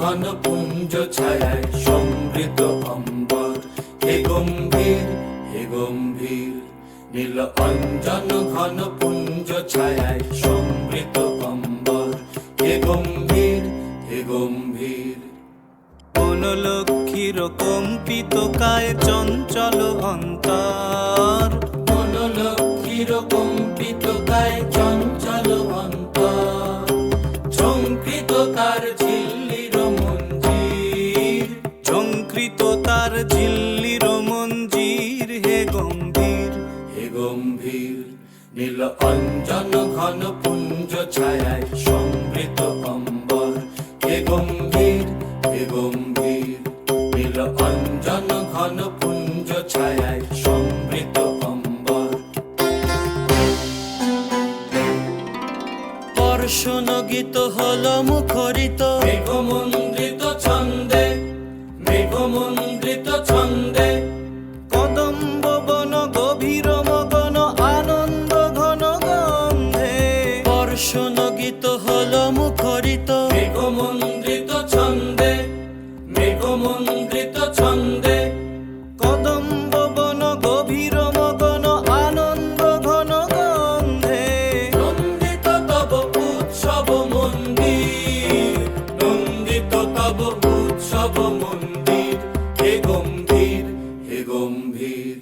ঘন পুঞ্জ ছায়ায় সমৃদ্ধ অম্বর হে গম্ভীর হে গম্ভীর নীল অঞ্জন ঘন পুঞ্জ ছায়ায় সমৃদ্ধ অম্বর হে গম্ভীর হে গম্ভীর কোন লক্ষ্মীর কম্পিত কায় চঞ্চল অন্তর মনোলক্ষীর কম্পিত গায়ে চঞ্চল অন্তর ঝঙ্কৃত তার ঝিল্লির মঞ্জির হে গম্ভীর হে গম্ভীর নীল অঞ্জন ঘন পুঞ্জ ছায়ায় সমৃদ্ধ অম্বর। হে গম্ভীর হে গম্ভীর নীল অঞ্জন ঘন পুঞ্জ ছায়ায় সমৃদ্ধ অম্বর। গীত হল মুখরিত। ছন্দে মেঘমন্দ্রিত ছন্দে মন্দির হে গম্ভীর হে গম্ভীর।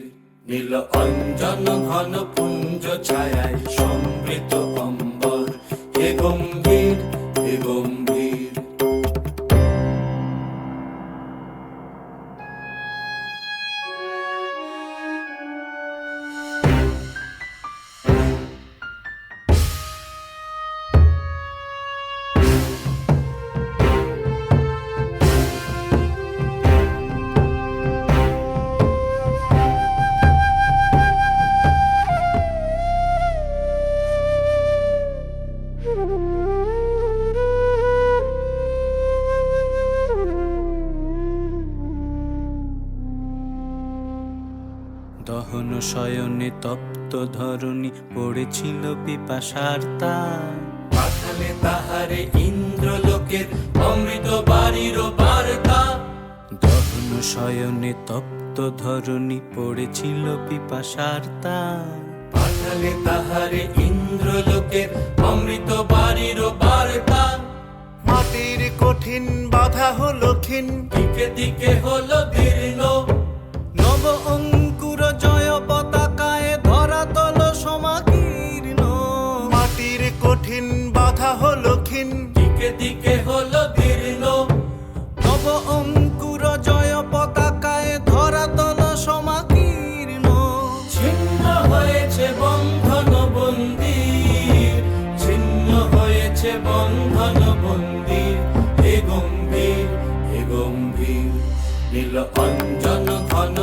নীল অঞ্জন ঘন পুঞ্জ ছায় সমৃত অম্বর দহন শয়নে তপ্ত ধরণী পড়েছিল পিপাসার পাঠালে তাহারে ইন্দ্রলোকের অমৃত বাড়ির বার্তা। দহন শয়নে তপ্ত ধরণী পড়েছিল পিপাসার পাঠালে তাহারে ইন্দ্রলোকের অমৃত বাড়ির বার্তা। মাটির কঠিন বাধা হলো ক্ষীণ। দিকে দিকে হলো দীর্ণ। নব অঙ্কুর দিকে হলো দীর্ণ। নব অঙ্কুর জয় পতাকায় ধরাতল সমাকীর্ণ। ছিন্ন হয়েছে বন্ধন বন্দির ছিন্ন হয়েছে বন্ধন বন্দির হে গম্ভীর হে গম্ভীর, নীল অঞ্জন ঘন